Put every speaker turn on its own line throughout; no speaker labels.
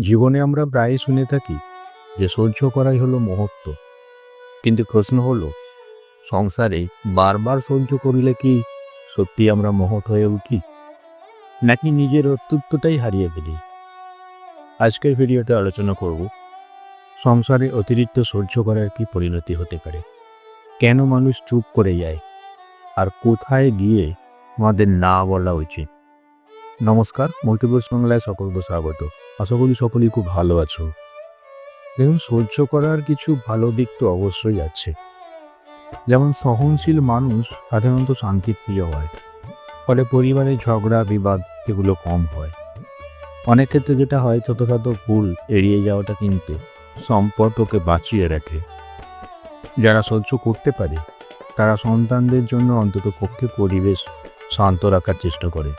জীবনে আমরা প্রায়ই শুনে থাকি যে সহ্য করাই হলো মহত্ব। কিন্তু প্রশ্ন হলো, সংসারে বারবার সহ্য করলে কি সত্যি আমরা মহৎ হয়ে উঠি? নাকি নিজের অস্তিত্বটাই হারিয়ে ফেলি? আজকের ভিডিওতে আলোচনা করব, সংসারে অতিরিক্ত সহ্য করার কি পরিণতি হতে পারে? কেন মানুষ চুপ করে যায়? আর কোথায় গিয়ে আমাদের না বলা উচিত? নমস্কার মল্টিপোজ বাংলায় সকলকে স্বাগত। আশা করি সকলেই খুব ভালো আছো। দেখুন, সহ্য করার কিছু ভালো দিক তো অবশ্যই আছে। যেমন সহনশীল মানুষ সাধারণত শান্তিপ্রিয় হয়, ফলে পরিবারে ঝগড়া, বিবাদ এগুলো কম হয়। অনেক ক্ষেত্রে যেটা হয়, ছোটোখাটো ভুল এড়িয়ে যাওয়াটা কিন্তু সম্পর্ককে বাঁচিয়ে রাখে। যারা সহ্য করতে পারে, তারা সন্তানদের জন্য অন্তত পক্ষে পরিবেশ শান্ত রাখার চেষ্টা করে।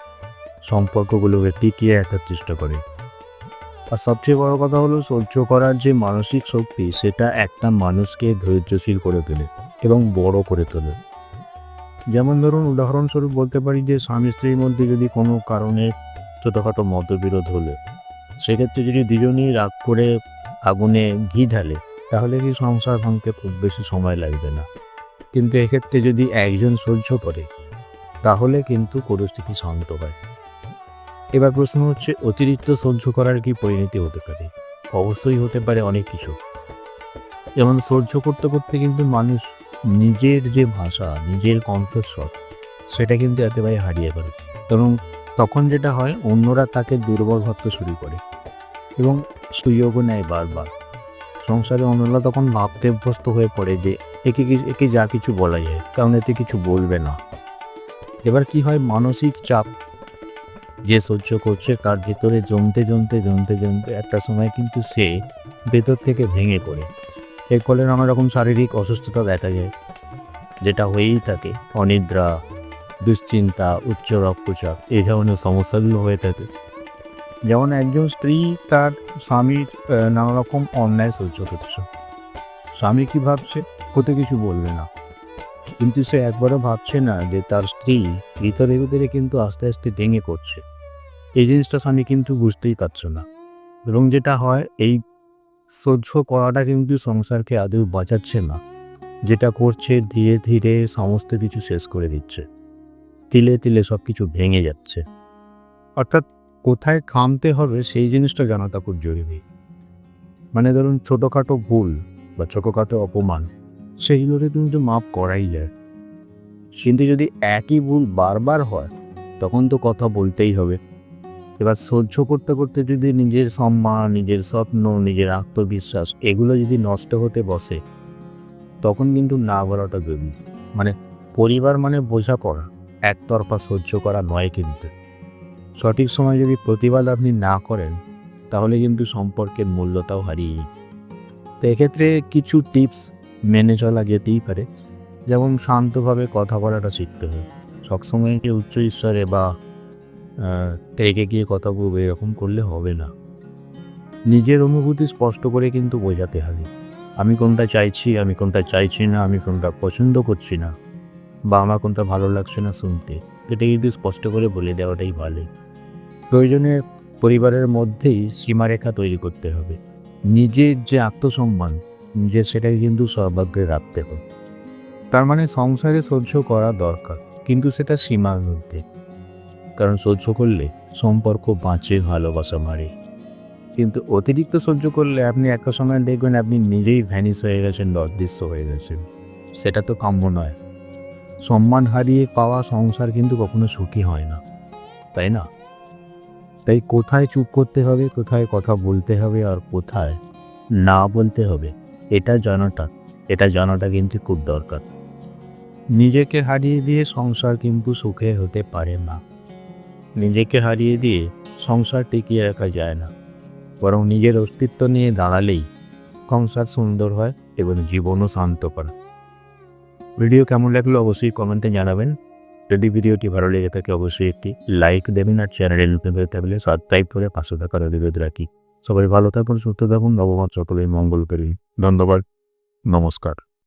সম্পর্কগুলোকে টিকিয়ে রাখার চেষ্টা করে। আর সবচেয়ে বড় কথা হলো, সহ্য করার যে মানসিক শক্তি, সেটা একটা মানুষকে ধৈর্যশীল করে তোলে এবং বড় করে তোলে। যেমন ধরুন, উদাহরণস্বরূপ বলতে পারি যে, স্বামী স্ত্রীর মধ্যে যদি কোনো কারণে ছোটোখাটো মতবিরোধ হলে, সেক্ষেত্রে যদি দুজনেই রাগ করে আগুনে ঘি ঢালে, তাহলে কি সংসার ভাঙতে খুব বেশি সময় লাগবে না? কিন্তু এক্ষেত্রে যদি একজন সহ্য করে, তাহলে কিন্তু পরিস্থিতি শান্ত হয়। এবার প্রশ্ন হচ্ছে, অতিরিক্ত সহ্য করার কি পরিণতি হতে পারে? অবশ্যই হতে পারে অনেক কিছু। যেমন, সহ্য করতে করতে কিন্তু মানুষ নিজের যে ভাষা, নিজের কণ্ঠস্বর, সেটা কিন্তু একেবারে হারিয়ে ফেলে। এবং তখন যেটা হয়, অন্যরা তাকে দুর্বল ভাবতে শুরু করে। এবং সুযোগও নেয় বারবার। সংসারে অন্যরা তখন ভাবতে অভ্যস্ত হয়ে পড়ে যে, একে একে যা কিছু বলা যায় কারণ এতে কিছু বলবে না। এবার কি হয়, মানসিক চাপ যে সহ্য করছে তার ভেতরে জমতে জমতে জমতে জমতে একটা সময় কিন্তু সে ভেতর থেকে ভেঙে পড়ে। এর ফলে নানা রকম শারীরিক অসুস্থতা দেখা যায়, যেটা হয়েই থাকে। অনিদ্রা, দুশ্চিন্তা, উচ্চ রক্তচাপ এই ধরনের সমস্যাগুলো হয়ে থাকে। যেমন একজন স্ত্রী তার স্বামীর নানা রকম অন্যায় সহ্য করছে। স্বামী কী ভাবছে? কোথাও কিছু বলবে না। কিন্তু সে একবারও ভাবছে না যে তার স্ত্রী ভিতরে ভিতরে কিন্তু আস্তে আস্তে ভেঙে করছে এই জিনিসটা স্বামী কিন্তু বুঝতেই পারছে না। এবং যেটা হয়, এই সহ্য করাটা কিন্তু সংসারকে আদৌ বাঁচাচ্ছে না। যেটা করছে, ধীরে ধীরে সমস্ত কিছু শেষ করে দিচ্ছে। তিলে তিলে সব কিছু ভেঙে যাচ্ছে। অর্থাৎ কোথায় খামতে হবে, সেই জিনিসটা জানাটা খুব জরুরি। মানে ধরুন, ছোটোখাটো ভুল বা ছোটোখাটো অপমান সেইগুলোকে কিন্তু মাপ করাই যায় কিন্তু যদি একই ভুল বারবার হয়, তখন তো কথা বলতেই হবে। এবার সহ্য করতে করতে যদি নিজের সম্মান, নিজের স্বপ্ন, নিজের আত্মবিশ্বাস এগুলো যদি নষ্ট হতে বসে, তখন কিন্তু না বলাটা জরুরি। মানে পরিবার মানে বোঝা করা, একতরফা সহ্য করা নয় কিন্তু। সঠিক সময় যদি প্রতিবাদ আপনি না করেন, তাহলে কিন্তু সম্পর্কের মূল্যতাও হারিয়ে। তো এক্ষেত্রে কিছু টিপস মেনে চলা যেতেই পারে। যেমন শান্তভাবে কথা বলাটা শিখতে হবে সবসময় যে উচ্চ ঈশ্বরে বা রেগে গিয়ে কথা বলব এরকম করলে হবে না। নিজের অনুভূতি স্পষ্ট করে কিন্তু বোঝাতে হবে। আমি কোনটা চাইছি, আমি কোনটা চাইছি না, আমি কোনটা পছন্দ করছি না, বা আমার কোনটা ভালো লাগছে না শুনতে, এটা কিন্তু স্পষ্ট করে বলে দেওয়াটাই ভালো। প্রয়োজনে পরিবারের মধ্যেই সীমারেখা তৈরি করতে হবে। নিজের যে আত্মসম্মান নিজের সেটাকে কিন্তু সৌভাগ্যে রাখতে হবে। তার মানে সংসারে সহ্য করা দরকার, কিন্তু সেটা সীমার মধ্যে। কারণ সহ্য করলে সম্পর্ক বাঁচে, ভালোবাসা মারে কিন্তু অতিরিক্ত সহ্য করলে আপনি একটা সময় দেখবেন আপনি নিজেই ভ্যানিস হয়ে গেছেন অদৃশ্য হয়ে গেছেন। সেটা তো কাম্য নয়। সম্মান হারিয়ে পাওয়া সংসার কিন্তু কখনো সুখী হয় না। তাই না? তাই কোথায় চুপ করতে হবে, কোথায় কথা বলতে হবে আর কোথায় না বলতে হবে এটা জানাটা এটা জানাটা কিন্তু খুব দরকার। নিজেকে হারিয়ে দিয়ে সংসার কিন্তু সুখে হতে পারে না। নিজেকে হারিয়ে দিয়ে সংসার টিকিয়ে রাখা যায় না। বরং নিজের অস্তিত্ব নিয়ে দাঁড়ালেই সংসার সুন্দর হয় এবং জীবনও শান্ত করে ভিডিও কেমন লাগল অবশ্যই কমেন্টে জানাবেন। যদি ভিডিওটি ভালো লেগে থাকে, অবশ্যই একটি লাইক দেবেন আর চ্যানেলে নতুন হয়ে থাকলে সাবস্ক্রাইব করে পাশে থাকার অনুরোধ রাখি। সবাই ভালো থাকুন, সুস্থ থাকুন, নবমত সকলেই মঙ্গল করি ধন্যবাদ নমস্কার।